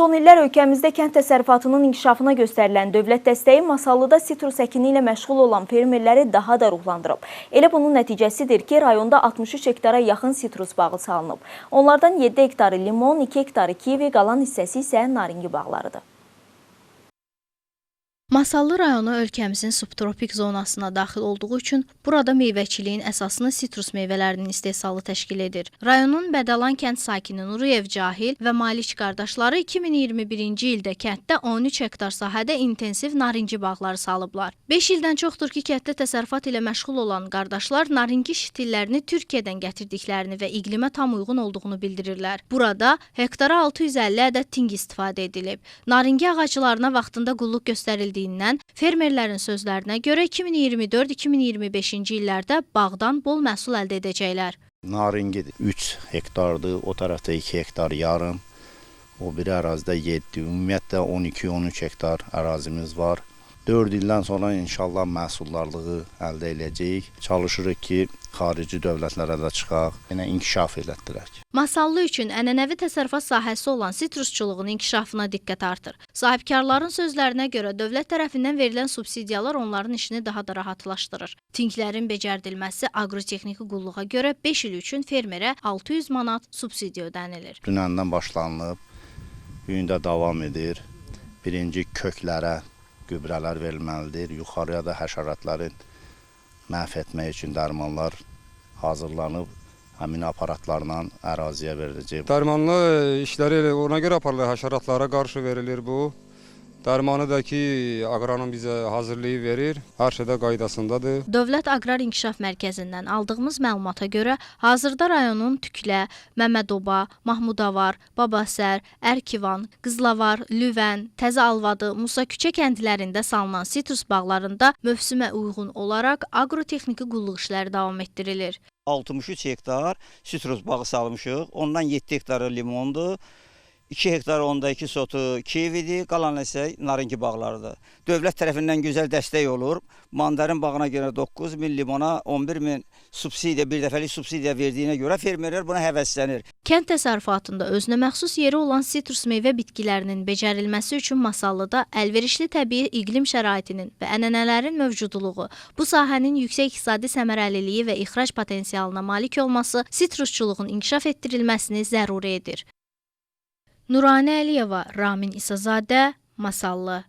Son illər ölkəmizdə kənd təsərrüfatının inkişafına göstərilən dövlət dəstəyi Masallıda sitrus əkini ilə məşğul olan fermerləri daha da ruhlandırıb. Elə bunun nəticəsidir ki, rayonda 63 hektara yaxın sitrus bağı salınıb. Onlardan 7 hektarı limon, 2 hektarı kivi, qalan hissəsi isə naringi bağlarıdır. Masallı rayonu ölkəmizin subtropik zonasına daxil olduğu üçün burada meyvəçiliyin əsasını sitrus meyvələrinin istehsalı təşkil edir. Rayonun Bədalan kənd sakini Nuruyev Cahil və Malik qardaşları 2021-ci ildə kənddə 13 hektar sahədə intensiv naringi bağları salıblar. 5 ildən çoxdur ki, kənddə təsərrüfat ilə məşğul olan qardaşlar naringi şitillərini Türkiyədən gətirdiklərini və iqlimə tam uyğun olduğunu bildirirlər. Burada hektara 650 ədəd ting istifadə edilib. Naringi ağaclarına vaxtında qulluq göstərildiyindən fermerlərin sözlərinə görə 2024-2025-ci illərdə bağdan bol məhsul əldə edəcəklər. Naringi 3 hektardır, o tərəfdə 2 hektar yarım, o biri ərazidə 7, ümumiyyətlə 12-13 hektar ərazimiz var. 4 ildən sonra inşallah məhsuldarlığı əldə edəcəyik. Çalışırıq ki, xarici dövlətlərə də çıxaq, yenə inkişaf elətdirək. Masallı üçün ənənəvi təsərrüfat sahəsi olan sitrusçuluğun inkişafına diqqət artır. Sahibkarların sözlərinə görə dövlət tərəfindən verilən subsidiyalar onların işini daha da rahatlaşdırır. Tinklərin becərdilməsi aqrotexniki qulluğa görə 5 il üçün fermerə 600 manat subsidiya ödənilir. Dünəndən başlanılıb, bu gün də davam edir. Birinci köklərə gübrələr verilməlidir. Yuxarıya da həşəratların məhv etmək üçün dərmanlar hazırlanıb həmin aparatlarla əraziyə veriləcək. Dərmanlı işləri elə ona görə aparılır, həşəratlara qarşı verilir bu. Dərmanı da ki, aqranın bizə hazırlayıb verir, hər şeydə qaydasındadır. Dövlət Aqrar İnkişaf Mərkəzindən aldığımız məlumata görə, hazırda rayonun Tüklə, Məmmədoba, Mahmudavar, Babasər, Ərkivan, Qızlavar, Lüvən, Təzə Alvadı, Musa Küçə kəndlərində salınan sitrus bağlarında mövsümə uyğun olaraq aqrotexniki qulluq işləri davam etdirilir. 63 hektar sitrus bağı salmışıq. Ondan 7 hektarı limondur. 2 hektar onda 2 sotu kividir, qalan isə naringi bağlarıdır. Dövlət tərəfindən gözəl dəstək olur. Mandarin bağına görə 9 min, limona 11 min subsidiya, bir dəfəlik subsidiya verdiyinə görə fermerlər buna həvəslənir. Kənd təsərrüfatında özünə məxsus yeri olan sitrus meyvə bitkilərinin becərilməsi üçün Masallıda əlverişli təbii iqlim şəraitinin və ənənələrin mövcudluğu, bu sahənin yüksək iqtisadi səmərəliliyi və ixrac potensialına malik olması sitrusçuluğun inkişaf etdirilməsini zəruri edir. Nuranə Əliyeva, Ramin İsazadə, Masallı